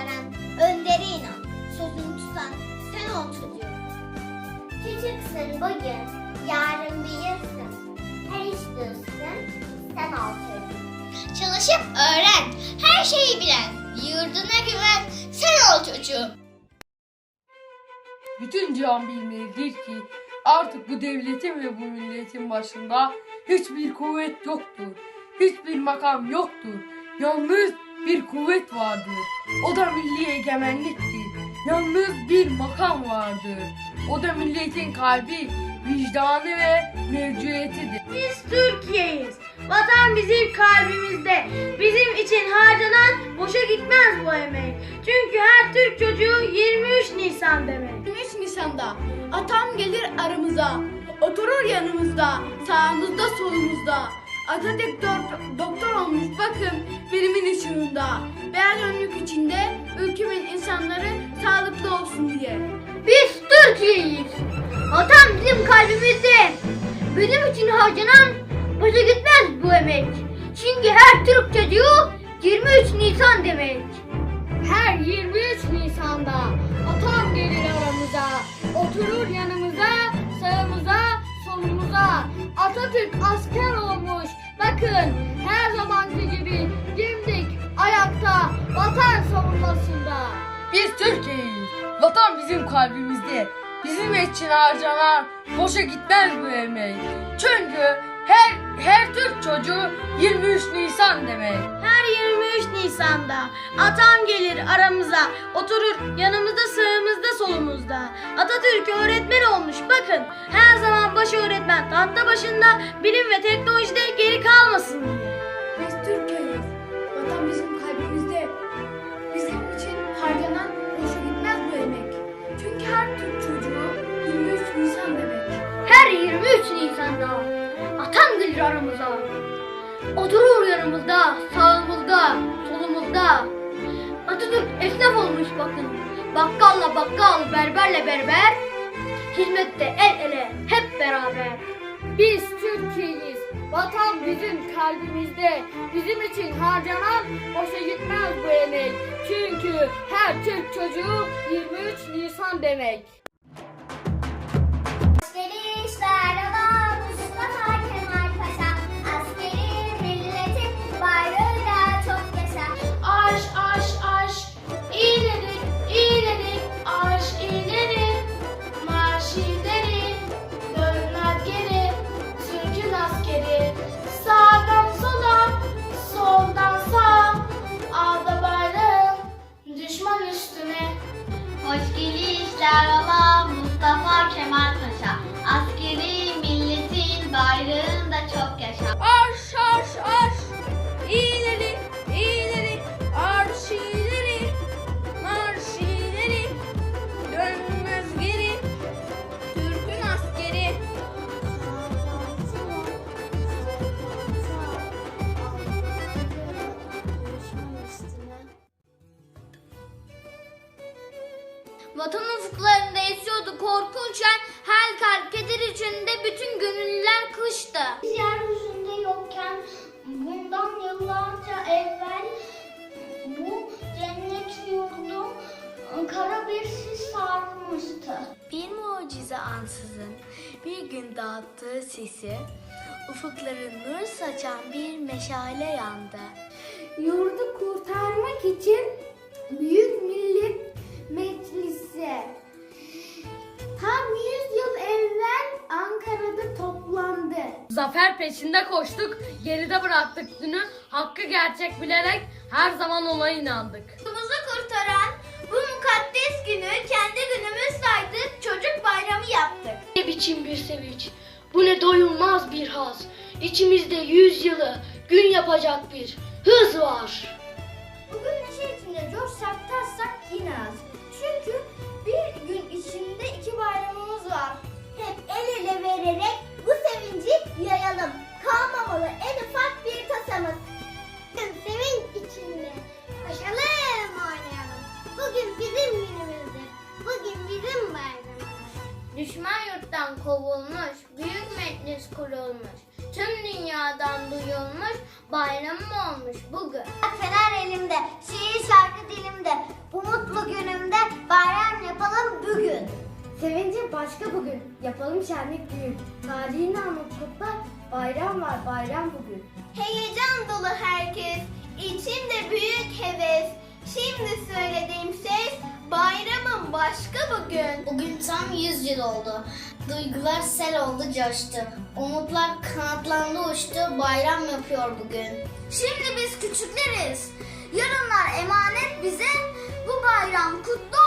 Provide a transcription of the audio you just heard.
Kurtaran öndere inan. Sözünü tutan sen ol çocuğum. Küçüksün bugün. Yarın büyürsün. Her iş düzsün. Sen ol çocuğum. Çalışıp öğren. Her şeyi bilen. Yurduna güven. Sen ol çocuğum. Bütün cihan bilmelidir ki artık bu devletin ve bu milletin başında hiçbir kuvvet yoktur. Hiçbir makam yoktur. Yalnız bir kuvvet vardır. O da milli egemenliktir. Yalnız bir makam vardır. O da milletin kalbi, vicdanı ve mevcudiyetidir. Biz Türkiye'yiz. Vatan bizim kalbimizde. Bizim için harcanan boşa gitmez bu emek. Çünkü her Türk çocuğu 23 Nisan demek. 23 Nisan'da atam gelir aramıza. Oturur yanımızda, sağımızda solumuzda. Atatürk dok- doktor olmuş bakın bilimin ışığında. Beyaz önlük içinde ülkemin insanları sağlıklı olsun diye. Biz Türkiye'yiz. Vatan bizim kalbimizde. Bizim için harcanan boşa gitmez bu emek. Çünkü her Türk çocuğu 23 Nisan demek. Her 23 Nisan'da atam gelir aramıza. Oturur yanımıza, sağımıza, solumuza. Atatürk asker olmuş. Bakın her zamanki gibi dimdik ayakta vatan savunmasında. Biz Türkiye'yiz. Vatan bizim kalbimizde. Bizim için harcanan boşa gitmez bu emek. Çünkü her her Türk çocuğu 23 Nisan demek. Her 23 Nisan'da atam gelir aramıza, oturur yanımızda sağımızda solumuzda. Atatürk öğretmen olmuş bakın her zaman başı öğretmen tahta başında bilim ve teknolojide geri kalmasın diye. Biz Türkiye'yiz. Vatan bizim kalbimizde. Bizim için harcanan boşa gitmez bu emek. Çünkü her Türk çocuğu 23 Nisan demek. Her 23 Nisan'da atam gelir aramıza. Oturur yanımızda, sağımızda, solumuzda. Atatürk esnaf olmuş bakın. Bakkalla bakkal, berberle berber. Hizmette el ele hep beraber. Biz Türkiye'yiz. Vatan bizim kalbimizde. Bizim için harcanan boşa gitmez bu emek. Çünkü her Türk çocuğu 23 Nisan demek. Vatan ufuklarında esiyordu korkunçen her kalp keder içinde bütün gönüller kıştı. Biz yeryüzünde yokken bundan yıllarca evvel bu cennet yurdu kara bir sis sarmıştı. Bir mucize ansızın bir gün dağıttığı sisi, ufukları nur saçan bir meşale yandı. Yurdu kurtarmak için Büyük Millet Meclisi tam 100 yıl evvel Ankara'da toplandı. Zafer peşinde koştuk, geride bıraktık dünü, hakkı gerçek bilerek her zaman ona inandık. Yurdumuzu kurtaran bu mukaddes günü kendi günümüz saydık, çocuk bayramı yaptık. Ne biçim bir sevinç, bu ne doyulmaz bir haz. İçimizde yüz yılı gün yapacak bir hız var. Bugün neşe içinde coşsak taşsak yine az. Kovulmuş, büyük meclis kurulmuş. Tüm dünyadan duyulmuş, bayramım olmuş bugün. Fener elimde, şiir şarkı dilimde. Bu mutlu günümde bayram yapalım bugün. Sevinci başka bugün. Yapalım şenlik düğün. Tarihini anlat kutla. Bayram var bayram bugün. Heyecan dolu herkes, içimde büyük heves. Şimdi söylediğim ses, bayramın başka bugün. Bugün tam 100 yıl oldu. Duygular sel oldu coştu. Umutlar kanatlandı uçtu. Bayram yapıyor bugün. Şimdi biz küçükleriz. Yarınlar emanet bize. Bu bayram kutlu